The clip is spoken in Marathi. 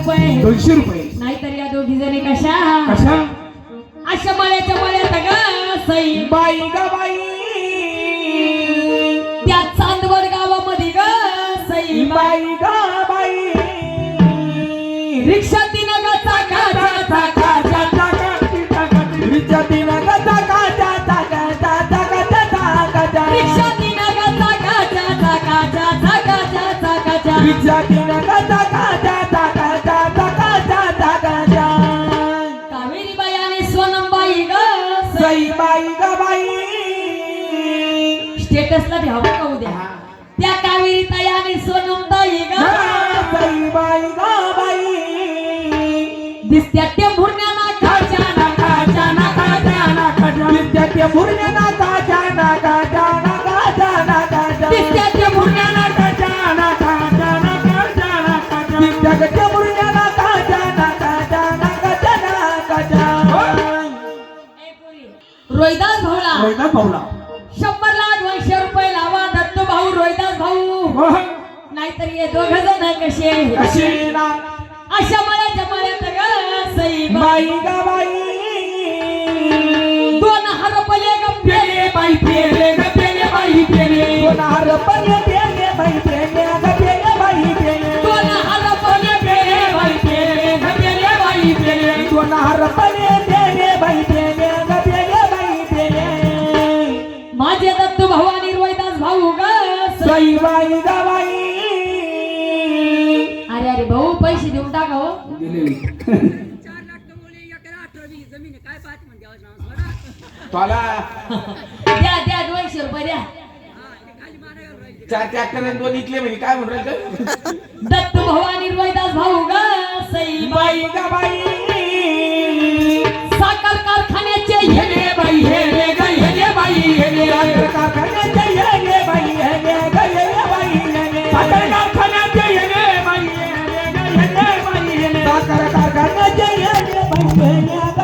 रुपये दोनशे रुपये नाहीतर या दोघी जणी कशा कशा अशा मळ्याच्या मळ्यात ग सई बाई ग बाई त्या चांदवड गावामध्ये ग सई बाई ग बाई रिक्षा तिनं ग चाका चाका रिक्षा तिनं ग चाका चाका चाका चाका कावेरी सई स्टेटसला ठेवा का उद्या? त्या कावेरी ताई आणि सोनम ताई ग. दिसत्या ते भुरण्या नाकाच्या नाकाच्या नाकाच्या दिसत्या ते भुरण्या नाकाच्या रोहिदास भाऊला. शंभरला दोनशे रुपये लावा दत्तू भाऊ रोहिदास भाऊ. नाहीतर हे दोघ जण कसे अशा मळ्याच्या मळ्यात ग सई बाई. ग बाई. दोन हजार रुपये ग पेले बाई पेले ग पेले बाई पेले होणार पण पेले बाई पेले दत्तू आणि रोहिदास भाऊ ग. सई बाई ग बाई अरे अरे भाऊ पैसे देऊन टाका हो. द्या द्या दोनशे रुपये द्या. चार ट्रॅक्टर आणि दोन इकले म्हणजे काय म्हणून राहिलं? दत्तू आणि रोहिदास भाऊ ग. हेने बाई